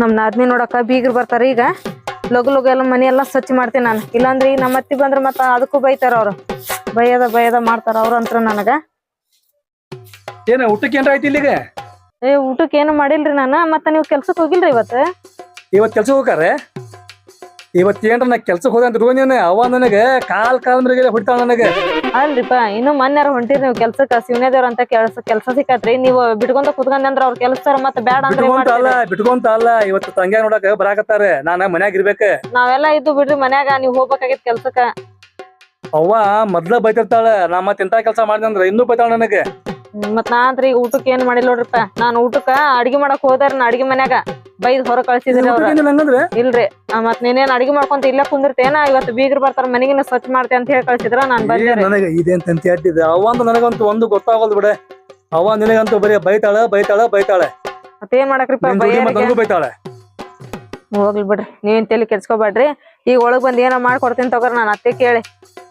ನಮ್ ನಾದ್ನಿ ನೋಡಕ್ಕ ಬೀಗ್ರು ಬರ್ತಾರ ಈಗ. ಲಗು ಲಗು ಎಲ್ಲ ಮನೆಯೆಲ್ಲ ಎಲ್ಲ ಸ್ವಚ್ಛ ಮಾಡ್ತೀನಿ ನಾನು. ಇಲ್ಲಾಂದ್ರೆ ಈಗ ನಮ್ಮ ಅತ್ತಿ ಬಂದ್ರೆ ಮತ್ತ ಅದಕ್ಕೂ ಬೈತಾರ ಅವ್ರು. ಬೈಯದ ಬೈಯದ ಮಾಡ್ತಾರ ಅವ್ರ ಅಂತ್ರ ನನಗ. ಏನ ಊಟಕ್ಕೆ ಏನ್ರ ಆಯ್ತು ಇಲ್ಲಿಗೆ? ಏ ಊಟಕ್ಕೆ ಏನು ಮಾಡಿಲ್ರಿ ನಾನು. ಮತ್ತ ನೀವು ಕೆಲ್ಸಕ್ಕೆ ಹೋಗಿಲ್ರಿ ಇವತ್ತು? ಇವತ್ತು ಕೆಲ್ಸಕ್ಕೆ ಹೋಗಾರೆ? ಇವತ್ತು ಏನ್ರ ನಾ ಕೆಲ್ಸಕ್ಕೆ ಹೋದ ಅಂತ ನೀನು ಅವ ನನಗೆ ಕಾಲ್ ಕಾಲ್ ಮೇಲೆ ಹೊಡಿತಾಳ ನನಗೆ. ಅಲ್ರಿಪ್ಪ ಇನ್ನು ಮನ್ಯಾರ ಹೊಂಟಿರಿ ನೀವು ಕೆಲ್ಸಕ್ಕ ಶಿವನೇದೇವ್ರ ಅಂತ ಕೆಲ್ಸ ಕೆಲ್ಸ ಸಿಕ್ಕತ್ರಿ. ನೀವು ಬಿಟ್ಕೊಂತ ಕುತ್ಕೊಂಡ್ ಅಂದ್ರ ಅವ್ರ ಕೆಲ್ಸ ಮತ್ತ ಬ್ಯಾಡ ಏನ್ ಬಿಟ್ಕೊಂತ ಅಲ್ಲ? ಬಿಟ್ಕೊಂತ ಅಲ್ಲ ಇವತ್ತು ತಂಗ್ಯಾ ನೋಡಕ ಬರಾಕತ್ತಾರೆ. ನಾನ ಮನ್ಯಾಗ ಇರ್ಬೇಕ. ನಾವೆಲ್ಲ ಇದ್ದು ಬಿಡ್ರಿ ಮನ್ಯಾಗ ನೀವ್ ಹೋಗ್ಬೇಕಾಗಿತ್ ಕೆಲ್ಸಕ್ಕ. ಅವ್ವ ಮೊದ್ಲ ಬೈತಿರ್ತಾಳ ನಾ ಮತ್ ಇಂತ ಕೆಲಸ ಮಾಡಿದಂದ್ರ ಇನ್ನೂ ಬೈತಾಳ ನನಗೆ. ಮತ್ ನಾ ಅಂತ್ರ ಊಟಕ್ಕೆ ಏನ್ ಮಾಡಿಲ್ಲ ನೋಡ್ರಿಪ್ಪ. ನಾನ್ ಊಟಕ್ಕ ಅಡ್ಗಿ ಮಾಡಕ್ ಹೋದಾರ ನಾ ಅಡಿಗೆ ಮನ್ಯಾಗ. ಬೈದ್ ಹೊರ ಕಳ್ಸಿದ್ರಿ ಅವ್ರ. ಇಲ್ರಿ. ಮತ್ ನೀನೇನ್ ಅಡಿಗೆ ಮಾಡ್ಕೊಂತ ಇಲ್ಲ ಕುಂದಿರ್ತೇನ ಇವತ್ತು ಬೀಗ್ರ ಬರ್ತಾರ ಮನೆಗಿನ ಸ್ವಚ್ಛ ಮಾಡ್ತೆ ಅಂತ ಹೇಳಿ ಕಳ್ಸಿದ್ರ ನಾನ್ ಬಂದೆ. ನನಗೆ ಇದೇನ್ ತಂತಿ ಅಡ್ಡಿದೆ ಅಂತ ನನಗಂತೂ ಒಂದು ಗೊತ್ತಾಗೋದು ಬಿಡೆ. ಅವ ನಿನಗಂತೂ ಬರೀ ಬೈತಾಳ ಬೈತಾಳ ಬೈತಾಳೆ. ಮತ್ತೇನ್ ಮಾಡಕ್ರಿಪ್ಪ ಬೈತಾಳೆ. ಹೋಗ್ಲಿ ಬಿಡ್ರಿ. ನೀವೇನ್ ತಲೆ ಕೆಡ್ಸ್ಕೊಬೇಡ್ರಿ. ಈಗ ಒಳಗ್ ಬಂದ್ ಏನೋ ಮಾಡ್ಕೊಡ್ತೀನಿ ತಗೋರ್ ನಾನ್ ಅತ್ತೆ ಕೇಳಿ.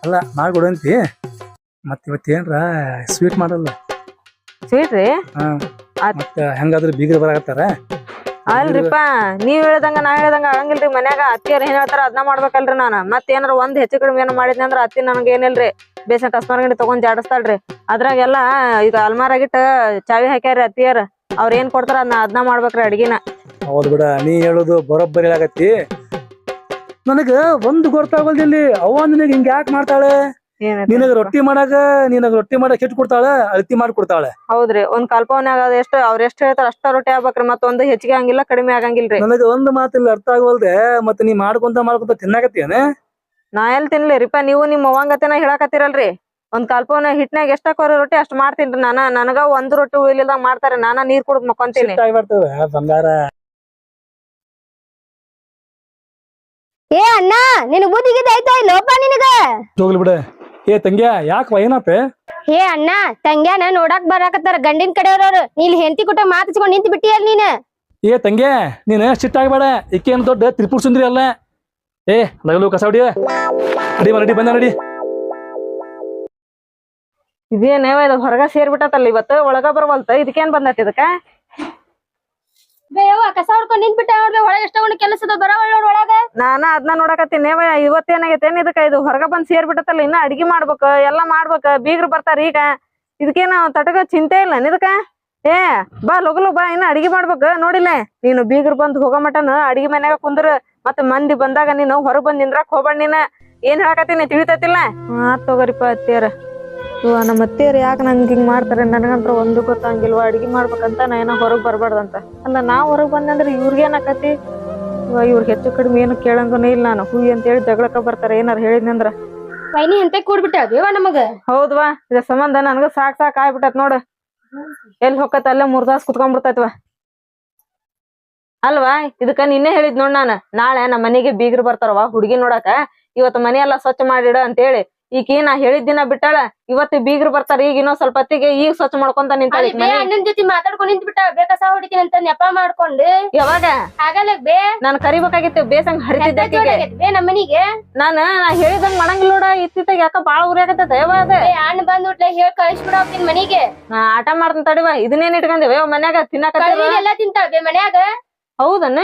ಅಲ್ಲ ಮಾಡ್ಕೊಡಂತಿ ಮತ್ ಇವತ್ತೇನ್ರ ಸ್ವೀಟ್ ಮಾಡಲ್ಲ. ಸ್ವೀಟ್ ರೀ ಹಾ. ಆತ್. ಮತ್ತ ಹೆಂಗಾದ್ರೂ ಬೀಗರ್ ಬರಾಕತ್ತಾರ? ಅಲ್ರಿಪ್ಪ, ನೀವ್ ಹೇಳ್ದಂಗ, ನಾ ಹೇಳ್ದಂಗ ಆಗಂಗಿಲ್ರಿ. ಮನ್ಯಾಗ ಅತ್ತಿಯರ್ ಏನ್ ಹೇಳ್ತಾರ ಅದನ್ನ ಮಾಡ್ಬೇಕಲ್ರಿ ನಾನ. ಮತ್ ಏನಾರ ಒಂದ್ ಹೆಚ್ಚು ಕಡಿಮೆ ಏನ್ ಮಾಡಿದ್ನಿ ಅಂದ್ರ ಅತ್ತಿ ನನಗೆ ಏನಿಲ್ರಿ. ಬೇಸನ್ ಟಸ್ಮಾರ್ ಗಂಡಿ ತಗೊಂಡ್ ಜಾಡಸ್ತಾಳ್ರಿ. ಅದ್ರಾಗೆಲ್ಲ ಈಗ ಅಲ್ಮಾರಾಗಿಟ್ಟ ಚಾವಿ ಹಾಕ್ಯಾರಿ ಅತ್ತಿಯರ್ ಅವ್ರ ಏನ್ ಕೊಡ್ತಾರ ಅದ್ನ ಅದನ್ನ ಮಾಡ್ಬೇಕ್ರಿ ಅಡ್ಗಿನ. ಹೌದ್ ಬಿಡ, ನೀ ಹೇಳೋದು ಬರೋಬ್ಬರಿ ಆಗತ್ತಿ. ನನಗ ಒಂದು ಗೊತ್ತಾಗಲ್ದಿಲ್ಲಿ, ಅವ್ವ ನಿನಗೆ ಹಿಂಗ ಯಾಕೆ ಮಾಡ್ತಾಳೆ? ನಿನಗ ರೊಟ್ಟಿ ಮಾಡಾಕ ನಿನಗ ರೊಟ್ಟಿ ಮಾಡಕ್ ಹಿಟ್ ಕೊಡ್ತಾಳ ಅಳತಿ ಮಾಡಿ ಕೊಡ್ತಾಳ. ಹೌದ್ರಿ ಒಂದ್ ಕಲ್ಪವನ್ಯಾಗ ಅದ ಎಷ್ಟ ಅವ್ರ ಎಷ್ಟ್ ಹೇಳ್ತಾರ ಅಷ್ಟ ರೊಟ್ಟಿ ಆಗ್ಬೇಕ್ರಿ ಮತ್ತ ಒಂದ್ ಹೆಚ್ಚಿಗೆ ಆಗಂಗಿಲ್ಲ ಕಡಿಮೆ ಆಗಂಗಿಲ್ರಿ. ನನಗ ಒಂದು ಮಾತಿಲ್ಲ ಅರ್ಥ ಆಗವಲ್ದೆ ಮತ್ತೆ ನೀ ಮಾಡ್ಕೊಂತ ಮಾಡ್ಕೊಂತ ತಿನ್ನಾಕತ್ತೀಯನ? ನಾ ಎಲ್ ತಿನ್ಲಿರಿಪ್ಪ ನೀವು ನಿಮ್ ಅವ್ವಂಗತೆನ ಹೇಳಾಕತ್ತಿರಲ್ರಿ? ಒಂದ್ ಕಲ್ಪವನ ಹಿಟ್ನಾಗ ಎಷ್ಟ ಕೊರ ರೊಟ್ಟಿ ಅಷ್ಟ್ ಮಾಡ್ತೀನ್ರಿ ನಾನ ನನಗ ಒಂದ್ ರೊಟ್ಟಿ ಉಳಿಲಿಲ್ದಂಗ ಮಾಡ್ತಾರೆ ನಾನ ನೀರ್ ಕುಡ್ದ್ ಮಕ್ಕೊಂತೀನಿ. ಬಂಗಾರ. ಏ ಅಣ್ಣ ನಿನ್ ಬುದ್ಧಿಗಿದ ಐತಾ ಲೋಪ ನಿನಗ? ಹೋಗ್ಲಿ ಬಿಡ. ಏ ತಂಗ್ಯಾ ಯಾಕ ಏನಾತ ಏ ಅಣ್ಣ ತಂಗ್ಯಾನ ನೋಡಾಕ್ ಬರಾಕತ್ತಾರ ಗಂಡಿನ ಕಡೆಯವ್ರವ್ರು. ನೀಲ್ ಹೆಂಡತಿ ಕೊಟ್ಟ ಮಾತಿಸ್ಕೊಂಡ್ ನಿಂತ ಬಿಟ್ಟಿಯಲ್ ನೀನ್? ಏ ತಂಗ್ಯ ನೀನ್ ಸಿಟ್ಟಾಗಬೇಡ ಇಕ್ಕಿ ಇಕ್ಕೇನ್ ದೊಡ್ಡ ತ್ರಿಪುರ ಸುಂದ್ರಿ ಅಲ್ಲ. ಏ ನಗಲು ಕಸ ಹೊಡಿಯ. ನಡಿ ನಡಿ ಬಂದ ನಡಿ. ಇದೇನೇವ ಇದು ಹೊರಗ ಸೇರ್ಬಿಟ್ಟತಲ್ಲ ಇವತ್ತು? ಒಳಗ ಬರವಲ್ತ? ಇದಕ್ಕೇನ್ ಬಂದೈತಿ ಇದಕ್ಕ? ಬೇವ ಕಸ ಹೊಡ್ಕೊಂಡ್ ನಿಂತ್ ಬಿಟ್ಟ ಅವ್ರ ಒಳಗ ಎಷ್ಟೊಂದು ಕೆಲಸದ ಬರವಳ ಒಳಗ. ನಾನ ಅದನ್ನ ನೋಡಕತ್ತೀನಿ ಇವತ್ತೇನಾಗೈತೇನ ಇದಕ್ಕ ಇದು? ಹೊರಗ ಬಂದ್ ಸೇರ್ಬಿಟ್ಟತಲ್ಲ ಇನ್ನ ಅಡಿಗೆ ಮಾಡ್ಬೇಕ ಎಲ್ಲಾ ಮಾಡ್ಬೇಕ ಬೀಗ್ರ ಬರ್ತಾರ ಈಗ. ಇದಕ್ಕೇನ ತಟಗ ಚಿಂತೆ ಇಲ್ಲ ಇದಕ್ಕ? ಏ ಬಾ ಲಗಲು ಬಾ ಇನ್ನ ಅಡಿಗೆ ಮಾಡ್ಬೇಕ ನೋಡಿಲ್ಲ? ನೀನು ಬೀಗ್ರು ಬಂದ್ ಹೋಗೋ ಮಟನ ಅಡಿಗೆ ಮನ್ಯಾಗ ಕುಂದ್ರ ಮತ್ತ ಮಂದಿ ಬಂದಾಗ ನೀನು ಹೊರಗ್ ಬಂದ್ ನಿಂದ್ರಾಕ್ ಹೋಗ್ಬಣ್ಣ ನೀನ. ಏನ್ ಹೇಳಕತ್ತೀನಿ ತಿಳಿತತಿಲ್ಲ? ಹಾ ತಗೋರಿಪ್ಪ ಅತ್ತಿಯರ. ಇವ ನಮ್ಮ ಅತ್ತೆಯವ್ರು ಯಾಕೆ ನಂಗೆ ಹಿಂಗ್ ಮಾಡ್ತಾರೆ? ನನಗಂತ್ರ ಒಂದು ಗೊತ್ತಾಗಿಲ್ವಾ? ಅಡಿಗೆ ಮಾಡ್ಬೇಕಂತ ನಾ ಏನೋ ಹೊರಗ್ ಬರ್ಬಾರ್ದಂತ. ಅಲ್ಲ ನಾ ಹೊರಗ್ ಬಂದಂದ್ರೆ ಇವ್ರಿಗೆ ಏನಕತಿ? ಇವ್ರ ಹೆಚ್ಚು ಕಡಿಮೆ ಏನು ಕೇಳಂಗನೂ ಇಲ್ಲ ನಾನು. ಹೂ ಅಂತೇಳಿ ಜಗಳಕ್ಕ ಬರ್ತಾರೆ. ಏನಾರು ಹೇಳಿದ್ನಂದ್ರ ವೈನಿ ಅಂತ ಕೂಡ್ಬಿಟ್ಟ ಬೇವ ನಮಗ? ಹೌದ್ವಾ ಇದ ಸಂಬಂಧ ನನಗ ಸಾಕ್ ಸಾಕ್ ಆಗ್ಬಿಟ್ಟತ್ ನೋಡು. ಎಲ್ಲಿ ಹೊಕ್ಕತ್ತ ಅಲ್ಲೇ ಮೂರ್ ತಾಸ್ ಕುತ್ಕೊಂಡ್ಬಿಡ್ತೈತ್ವ ಅಲ್ವಾ? ಇದಕ್ಕ ನಿನ್ನೆ ಹೇಳಿದ್ ನೋಡ್ ನಾನು. ನಾಳೆ ನಮ್ಮ ಮನೆಗೆ ಬೀಗ್ರು ಬರ್ತಾರವ ಹುಡುಗಿ ನೋಡಾಕ. ಇವತ್ತು ಮನೆ ಎಲ್ಲ ಸ್ವಚ್ಛ ಮಾಡಿಡ ಅಂತೇಳಿ. ಈಕಿ ನಾ ಹೇಳಿದ ದಿನ ಬಿಟ್ಟಾಳ ಇವತ್ತು ಬೀಗ್ರು ಬರ್ತಾರ ಈಗ ಇನ್ನೊಂದ್ ಸ್ವಲ್ಪ ಹೊತ್ತಿಗೆ ಈಗ ಸ್ವಚ್ಛ ಮಾಡ್ಕೊಂತ ನಿಂತಾಳ ಅಣ್ಣನ್ ಜೊತೆ ಮಾತಾಡ್ಕೊಂಡ್ ನಿಂತ್ ಬಿಟ್ಟ ಬೇ ಕಸ ಹೊಡಿತೀನಿ ಅಂತ ನೆಪ ಮಾಡ್ಕೊಂಡು. ಯಾವಾಗ? ಆಗಲ್ಲ ಬೇ. ನಾನ್ ಕರಿಬೇಕಾಗಿತ್ತು ಬೇಸಂಗ್ ಹರಿತಿದ್ದೆ ನಮ್ಮನಿಗೆ ನಾನ ನಾ ಹೇಳಿದಂಗ್ ಮಾಡಂಗಿಲ್ಲ ನೋಡ ಇತ್ತಿತ್ತಾಗ ಯಾಕ ಬಾಳ ಉರಿಯಾಕತ್ತದ ಯಾವಾಗ? ಅಣ್ಣ ಉಟ್ಲೆ ಹೇಳ್ ಕಳಿಸ್ಬಿಡ ಹೋಗ್ತೀನಿ ಮನಿಗೆ. ನಾ ಆಟ ಮಾಡ್ತಾನ ತಡಿವಾ ಇದನ್ನೇನ್ ಇಟ್ಕೊಂಡಿವ ಮನ್ಯಾಗ ತಿನ್ನಾಕ ಎಲ್ಲಾ ಬೇ ಮನ್ಯಾಗ. ಹೌದನ?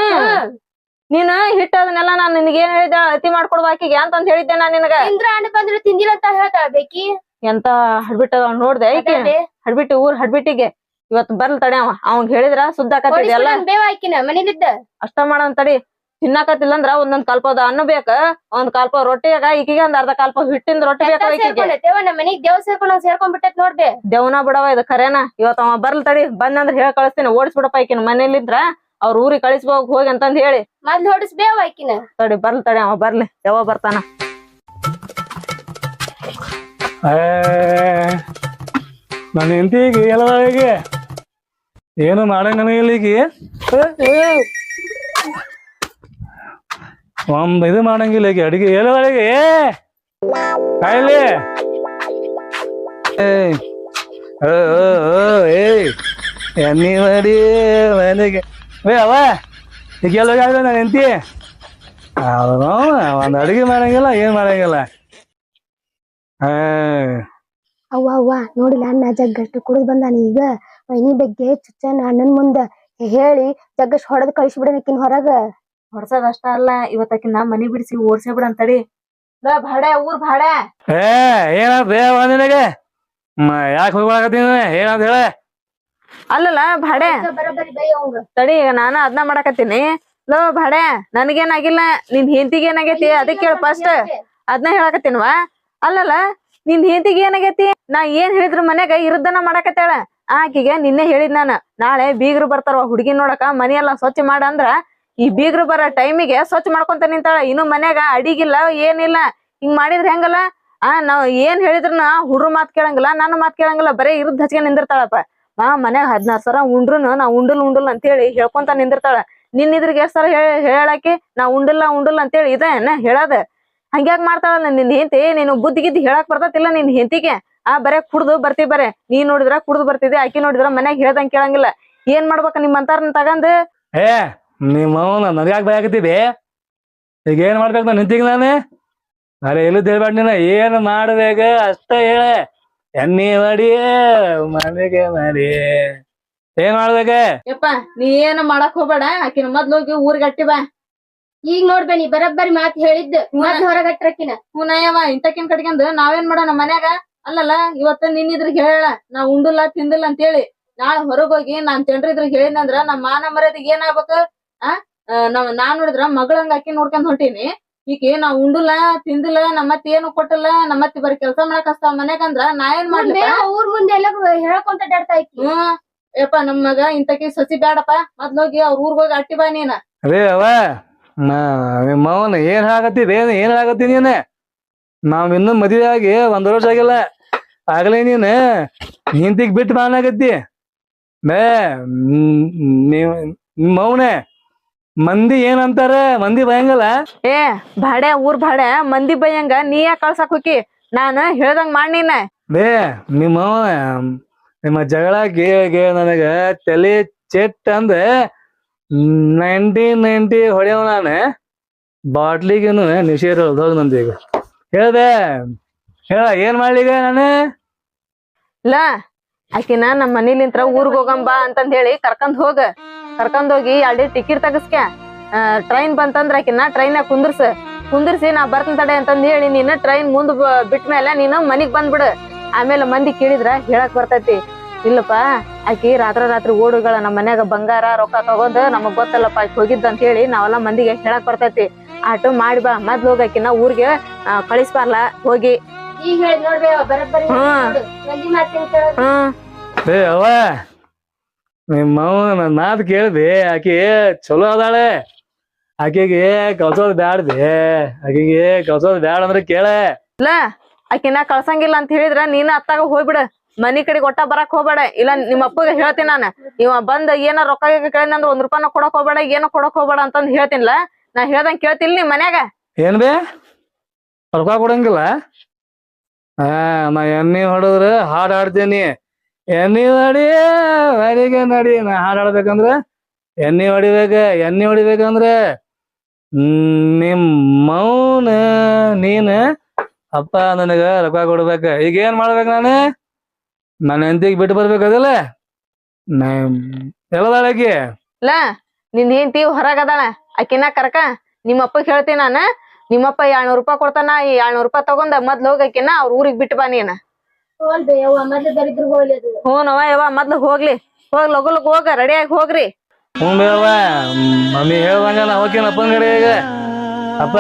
ನೀನ್ ಹಿಟ್ಟ ಅದನ್ನೆಲ್ಲ ನಾನ್ ನಿನ್ಗೆ ಏನ್ ಹೇಳಿದ? ಅತಿ ಮಾಡ್ಕೊಡ್ವ ಆಕಿಗೆ ಅಂತ ಹೇಳಿದ್ದೆ ನಾನ್ ನಿನಗ. ಇಂದ್ರ ಅಣ್ಣ ಬಂದ್ರೆ ತಿಂದಿಲ್ಲ ಅಂತ ಹೇಳ್ತಾಳ ಬೇಕಿ? ಎಂತ ಹಡ್ಬಿಟ್ಟ ನೋಡ್ದೆ ಈಕಿ ಅದೇ ಬೇ. ಹಡ್ಬಿಟ್ಟು ಊರ್ ಹಡ್ಬಿಟ್ಟಿಗೆ. ಇವತ್ ಬರ್ಲ್ ತಡೆ ಅವ. ಅವಂಗ್ ಹೇಳಿದ್ರ ಸುದ್ದ ಎಲ್ಲ. ಬೇವಾಕಿನ ಮನೇಲಿದ್ದ? ಅಷ್ಟ ಮಾಡನ್ ತಡಿ. ತಿನ್ನಕತ್ತಿಲ್ಲ ಅಂದ್ರ ಒಂದೊಂದ್ ಕಲ್ಪದ ಅನ್ನ ಬೇಕ ಒಂದ್ ಕಲ್ಪ ರೊಟ್ಟಿಯಾಗ ಈಕಿಗೆ ಒಂದ್ ಅರ್ಧ ಕಲ್ಪ ಹಿಟ್ಟಿಂದ ರೊಟ್ಟಿ ಬೇಕು ಮನಿಗ್ ದೇವ್ ಸೇರ್ಕೊಂಡ್ ಸೇರ್ಕೊಂಡ್ ಬಿಟ್ಟೈತ್ ನೋಡ್ಬೇ ದೇವ್ನ ಬಿಡವ ಇದು ಖರೇನ? ಇವತ್ ಅವ ಬರ್ಲ್ ತಡಿ ಬಂದಂದ್ರ ಹೇಳಿ ಕಳಿಸ್ತೀನಿ ಓಡಿಸ್ಬಿಡಪ್ಪ ಈಕಿನ ಮನೇಲಿದ್ರ. ಅವ್ರ ಊರಿಗೆ ಕಳಿಸ್ಬೋಗ್ ಹೋಗಿ ಅಂತಂದ್ ಹೇಳಿ ಮೊದ್ಲು ಹೊಡಿಸ್ ಬೇವ ಆಕಿನ ತಡಿ ಬರ್ಲಿ ತಡಿ ಅವ ಬರ್ಲಿ ಯಾವಾಗ ಬರ್ತಾನ ನನ್ನ ಹೆಂಡತಿಗೆ ಎಲ್ಲದಾಳಿಗೆ ಏನು ನನಗೆ ಇಲ್ಲಿಗೆ ಒಂದ್ ಇದು ಮಾಡಂಗಿಲ್ಲ ಈಗ ಅಡಿಗೆ ಎಲ್ಲದಾಳಿಗೆ ಏ ಕಾಯಿಲೆ ಏಯ್ ಏಯ್ ಎಣ್ಣೆ ಮಾಡಿ ಮನೆಗೆ ಏ ಅವ ಈಗ ಎಲ್ಲ ನನ್ನ ಹೆಂಡತಿ? ಅವನು ಒಂದ್ ಅಡಿಗೆ ಮಾಡಂಗಿಲ್ಲ ಏನ್ ಮಾಡಂಗಿಲ್ಲ. ಹಾ. ಅವ್ವ ಅವ್ವ ನೋಡಿಲ್ಲ ಅಣ್ಣ ಜಗ್ಗಷ್ಟು ಕುಡಿದ್ ಬಂದಾನ ಈಗ. ಮೈನಿ ಬಗ್ಗೆ ಚುಚ್ಚನ ಅಣ್ಣನ ಮುಂದೆ ಹೇಳಿ ಜಗ್ಗಷ್ಟು ಹೊಡೆದು ಕಳಿಸಿ ಬಿಡಬೇಕಿನ್ ಹೊರಗ. ಹೊಡ್ಸೋದ್ ಅಷ್ಟ ಅಲ್ಲ ಇವತ್ತಕಿನ ಮನಿ ಬಿಡಿಸಿ ಓಡ್ಸೇ ಬಿಡ ಅಂತಡಿ ಭಾಡೆ ಊರ್ ಭಾಡೆ. ಏ ಏನಾದ್ ನಿನಗೆ? ಯಾಕೆ ಹೋಗ್ಕೊಳಕತ್ತೀನಿ ಏನಂತ ಹೇಳ? ಅಲ್ಲಲ್ಲ ಭಾಡೆ. ತಡಿ ಈಗ ನಾನು ಅದನ್ನ ಮಾಡಕತ್ತೀನಿ. ಲೋ ಭಾಡೆ ನನಗೇನಾಗಿಲ್ಲ ನಿನ್ ಹೆಂಡತಿಗೆ ಏನಾಗೈತಿ? ಅದಕ್ಕೆ ಕೇಳ ಫಸ್ಟ್ ಅದನ್ನ ಹೇಳಕತ್ತೀನ್ವಾ? ಅಲ್ಲಲ್ಲ ನಿನ್ ಹೆಂಡತಿಗೆ ಏನಾಗೈತಿ? ನಾ ಏನ್ ಹೇಳಿದ್ರು ಮನ್ಯಾಗ ಇರುದನ ಮಾಡಾಕತ್ತೇಳ. ಆಕಿಗೆ ನಿನ್ನೆ ಹೇಳಿದ್ ನಾನ ನಾಳೆ ಬೀಗರು ಬರ್ತಾರ ಹುಡುಗಿ ನೋಡಕ ಮನೆಯೆಲ್ಲ ಎಲ್ಲಾ ಸ್ವಚ್ಛ ಮಾಡ ಅಂದ್ರ ಈ ಬೀಗರು ಬರೋ ಟೈಮಿಗೆ ಸ್ವಚ್ಛ ಮಾಡ್ಕೊಂತ ನಿಂತಾಳ. ಇನ್ನು ಮನ್ಯಾಗ ಅಡಿಗಿಲ್ಲ ಏನಿಲ್ಲ. ಹಿಂಗ್ ಮಾಡಿದ್ರ ಹೆಂಗಲ್ಲ? ಆ ನಾವ್ ಏನ್ ಹೇಳಿದ್ರನ ಹುಡ್ರು ಮಾತ್ ಕೇಳಂಗಿಲ್ಲ ನಾನು ಮಾತ್ ಕೇಳಂಗಿಲ್ಲ ಬರೇ ಇರುದ್ ಹಚ್ಕೊಂಡ್ ನಿಂದಿರ್ತಾಳಪ್ಪ. ಆ ಮನ್ಯಾಗ ಹದಿನಾರು ಸರ ಉಂಡ್ರುನು ನಾ ಉಂಡಲ್ ಉಂಡಲ್ ಅಂತೇಳಿ ಹೇಳ್ಕೊಂತ ನಿಂದಿರ್ತಾಳ. ನಿನ್ ಇದ್ರಿಗೆ ಎಷ್ಟ್ ಸರ ಹೇಳ ಹೇಳಾಕಿ ನಾ ಉಂಡಲ್ಲ ಉಂಡಲ್ ಅಂತೇಳಿ ಇದ ಏನ ಹೇಳದ? ಹಂಗ್ಯಾಕ್ ಮಾಡ್ತಾಳಲ್ಲ ನಿನ್ ಹೆಂತಿ ನೀನು ಬುದ್ಧಿ ಗಿದ್ದಿ ಹೇಳಕ್ ಬರ್ತತಿಲ್ಲ ನಿನ್ ಹೆಂತಿಗೆ ಆ, ಬರೇ ಕುಡ್ದು ಬರ್ತಿ ಬರೇ. ನೀ ನೋಡಿದ್ರ ಕುಡ್ದು ಬರ್ತಿದ್ದೆ, ಆಕಿ ನೋಡಿದ್ರ ಮನ್ಯಾಗ ಹೇಳ್ದಂಗ್ ಕೇಳಂಗಿಲ್ಲ. ಏನ್ ಮಾಡ್ಬೇಕ ನಿಮ್ ಅಂತಾರನ್ ತಗಂದ್? ಏ ನಿಮ್ಮ ಅವನ ಭಯ ಆಗತ್ತಿದೆ ಈಗ ಏನ್ ಮಾಡ್ಬೇಕು ನಾನು ನಿಂತಿಗೆ ನಾನು? ಅರೆ ಎಲ್ಲಿದ್ದು ಹೇಳ್ಬೇಡ ನೀನು? ಏನ್ ಮಾಡ್ಬೇಕು? ಅಷ್ಟ ಹೇಳ. ಎಣ್ಣೆ ಮಾಡಿ ಮನೆಗೆ ಮಾಡಿ ಏನ್ ಮಾಡ್ಬೇಕ? ನೀ ಏನು ಮಾಡಕ್ ಹೋಗ್ಬೇಡ. ಆಕಿನ ಮೊದ್ಲು ಹೋಗಿ ಊರಿಗೆ ಅಟ್ಟಿ ಬಾ. ಈಗ ನೋಡ್ಬೇನಿ ಬರಬ್ಬರಿ ಮಾತ್ ಹೇಳಿದ್ದ. ಮತ್ ಹೊರಗಟ್ರಕಿನ ಹೂನಯ್ಯವ ಇಂತಕಿನ್ ಕಟ್ಕೊಂಡ್ ನಾವೇನ್ ಮಾಡೋಣ ಮನ್ಯಾಗ? ಅಲ್ಲಲ್ಲ, ಇವತ್ತ ನಿನ್ ಇದ್ರಿಗೆ ಹೇಳ ನಾ ಉಂಡಿಲ್ಲ, ತಿಂದಿಲ್ಲ ಅಂತೇಳಿ. ನಾಳೆ ಹೊರಗ್ ಹೋಗಿ ನಾನ್ ತಿಂಡ್ರ ಇದ್ರಿಗೆ ಹೇಳಿದ್ನಂದ್ರ ನಮ್ಮ ಮಾನ ಮರ್ಯಾದಿಗೆ ಏನಾಗ್ಬೇಕು? ಆ ನಾವ್ ನಾನ್ ನೋಡಿದ್ರ ಮಗಳಂಗ ಅಕ್ಕಿ ನೋಡ್ಕೊಂಡ್ ಹೊಂಟೀನಿ. ಈಕಿ ನಾ ಉಂಡಲ್ಲ ತಿಂದಿಲ್ಲ ನಮ್ಮತ್ತಿ ಏನು ಕೊಟ್ಟಿಲ್ಲ ನಮ್ಮತ್ತಿ ಬರೀ ಕೆಲಸ ಮಾಡಕ್ ಹಸ್ತಾವ ಮನ್ಯಾಗಂದ್ರ ನಾ ಏನ್ ಮಾಡ್ಲಿ ಊರ್ ಮುಂದೆ ಎಲ್ಲ ಹೇಳ್ಕೊಂತ ಅಡ್ಡಾಡ್ತಾ ಇಕ್ಕಿ ಹ್ಮ್. ಯಪ್ಪ ನಮ್ ಮಗ ಇಂತಕಿ ಸಸಿ ಬ್ಯಾಡಪ್ಪ. ಮೊದ್ಲ ಹೋಗಿ ಅವ್ರ ಊರ್ಗ್ ಹೋಗಿ ಅಟ್ಟಿ ಬಾ ನೀನ. ಅರೇ ಅವ ಏನ್ ಹೇಳಕತ್ತಿದ್ ಏನ್ ಏನ್ ಆಗತ್ತಿ ನೀನ್? ನಾವ್ ಇನ್ನೂ ಮದ್ವೆ ಆಗಿ ಒಂದ್ ವರ್ಷ ಆಗಿಲ್ಲ. ಆಗ್ಲೇ ನೀನ್ ಹಿಂತಿಗ್ ಬಿಟ್ಟು ಬಾನಾಗತ್ತಿ ಮೇ ಮ್, ನೀವ್ ಅವನೇ ಮಂದಿ ಏನಂತಾರ? ಮಂದಿ ಭಯಂಗಲ್ಲ ಏ ಬಾಡೆ ಊರ್ ಬಾಡೆ ಮಂದಿ ಬೈಯಂಗ ನೀ ಯಾಕೆ ಕಳ್ಸಕ್ ಹೋಕಿ. ನಾನು ಹೇಳ್ದಂಗ್ ಮಾಡಿನ ಬೇ ನಿಮ್ಮ ನಿಮ್ಮ ಜಗಳ ಗೇ ಗೇ ನನಗ ತಲೆ ಚೆಟ್ ಅಂದ ನೈಂಟಿ ನೈಂಟಿ ಹೊಡೆಯವ ನಾನು. ಬಾಟ್ಲಿಗೇನು ನಿಷೇಧ ಹೋಗ್ ನಂದು ಈಗ. ಹೇಳ್ದೆ ಹೇಳ ಏನ್ ಮಾಡ್ಲಿಗ ನಾನು? ಇಲ್ಲ ಆಕಿನ ನಮ್ಮ ಮನಿಲಿಂತ್ರ ಊರ್ಗ್ ಹೋಗಂಬಾ ಅಂತಂದ್ ಹೇಳಿ ಕರ್ಕೊಂಡ್ ಹೋಗ. ಕರ್ಕೊಂಡ್ ಹೋಗಿ ಎರಡೇ ಟಿಕೆಟ್ ತಗಸ್ಕೆ ಟ್ರೈನ್ ಬಂತಂದ್ರೆ ಆಕಿನ ಟ್ರೈನ್ ಕುಂದ್ರಸ. ಕುಂದ್ರಸಿ ನಾ ಬರ್ತೀನಿ ತಡೆ ಅಂತಂದ್ ಹೇಳಿ ನೀನು ಟ್ರೈನ್ ಮುಂದ್ ಬ- ಬಿಟ್ಟ ಮೇಲೆ ನೀನು ಮನಿಗ್ ಬಂದ್ಬಿಡು. ಆಮೇಲೆ ಮಂದಿ ಕೇಳಿದ್ರ ಹೇಳಕ್ ಬರ್ತೈತಿ. ಇಲ್ಲಪ್ಪ ಆಕಿ ರಾತ್ರಿ ರಾತ್ರಿ ಓಡುಗಳ ನಮ್ಮ ಮನ್ಯಾಗ ಬಂಗಾರ ರೊಕ್ಕ ತಗೊಂಡ್ ನಮಗ್ ಗೊತ್ತಲ್ಲಪ್ಪ ಆಕಿ ಹೋಗಿದ್ದ ಅಂತ ಹೇಳಿ ನಾವೆಲ್ಲ ಮಂದಿಗೆ ಹೇಳಕ್ ಬರ್ತೈತಿ. ಆಟೋ ಮಾಡಿ ಬಾ ಮೊದ್ಲು ಹೋಗಾಕಿನ ಊರಿಗೆ ಆ, ಕಳಿಸ್ಬಾರ್ಲ ಹೋಗಿ. ಹ್ಮ್. ಹ್ಮ್. ನಿಮ್ಮ ನನ್ ಮಾತು ಕೇಳ್ದೆ ಆಕಿ ಚಲೋ ಅದಾಳೆ. ಆಕೆಗೆ ಕಳ್ಸೋದ್ ಬ್ಯಾಡ್ದೆ. ಆಕೆಗೆ ಕಳ್ಸೋದ್ ಬ್ಯಾಡ ಅಂದ್ರೆ ಕೇಳೆ. ಇಲ್ಲ ಆಕಿನ ಕಳ್ಸಂಗಿಲ್ಲ ಅಂತ ಹೇಳಿದ್ರ ನೀನ ಅತ್ತಾಗ ಹೋಗ್ಬಿಡ. ಮನಿ ಕಡೆ ಒಟ್ಟ ಬರಕ್ ಹೋಗ್ಬೇಡ. ಇಲ್ಲ ನಿಮ್ಮ ಅಪ್ಪಗೆ ಹೇಳ್ತೀನಿ ನಾನು. ಇವ ಬಂದ್ ಏನ ರೊಕ್ಕ ಕೇಳಿ ಅಂದ್ರೆ ಒಂದ್ ರೂಪಾಯಿನ ಕೊಡಕ್ ಹೋಗ್ಬೇಡ ಏನೋ ಕೊಡಕ್ ಹೋಗ್ಬೇಡ ಅಂತಂದ್ ಹೇಳ್ತೀನಿಲ್ಲ ನಾ ಹೇಳ್ದಂಗ್ ಕೇಳ್ತಿಲ್ ನಿಮ್ ಮನ್ಯಾಗ. ಏನ್ ಬೇ? ರೊಕ್ಕ ಕೊಡಂಗಿಲ್ಲ? ಹಾ ನಾ ಎಣ್ಣೆ ಹೊಡೆದ್ರ ಹಾಡ್ ಹಾಡ್ತೀನಿ. ಎಣ್ಣೆ ಹೊಡಿ ಮನೆಗೆ ನಡಿ. ನಾ ಹಾಡ್ ಹಾಡ್ಬೇಕಂದ್ರ, ಎಣ್ಣೆ ಹೊಡಿಬೇಕ, ಎಣ್ಣೆ ಹೊಡಿಬೇಕಂದ್ರ, ನಿಮ್ ಮೌನ ನೀನ, ಅಪ್ಪ ನನಗ ರೊಕ್ಕ ಕೊಡ್ಬೇಕ. ಈಗ ಏನ್ ಮಾಡ್ಬೇಕು ನಾನು? ನನ್ನ ಹೆಂಡತಿಗೆ ಬಿಟ್ಟು ಬರ್ಬೇಕದಿಲ್ಲ ನಾ ಎಲ್ಲದಾಳಕಿ ಇಲ್ಲ ನಿನ್ ಹೆಂಡತಿ ಹೊರಗದಾಳ ಆಕಿನ ಕರ್ಕ ನಿಮ್ಮ ಅಪ್ಪ ಹೇಳ್ತೀನಿ ನಾನು, ನಿಮ್ಮಪ್ಪ ಎರಡ್ನೂರು ರೂಪಾಯಿ ಕೊಡ್ತಾನ, ಈ ಏಳ್ನೂರ್ ರೂಪಾಯಿ ತಗೊಂಡ ಮೊದ್ಲು ಹೋಗಕಿನ ಅವ್ರ ಊರಿಗೆ ಬಿಟ್ಟು ಬಾ ನೀನ್. ಹ್ಞೂ ನವ ಯವ್ವ ಮೊದ್ಲು ಹೋಗ್ಲಿ. ಹೋಗ್ ಲಗು ಲಗು ಹೋಗ ಆಗಿ ಹೋಗ್ರಿ. ಹ್ಞೂ ಬೇವ ಮಮ್ಮಿ ಹೇಳ್ದಂಗ ನಾ ಹೋಗ್ತೀನಿ ಅಪ್ಪನ ಕಡೆ ಈಗ ಅಪ್ಪ?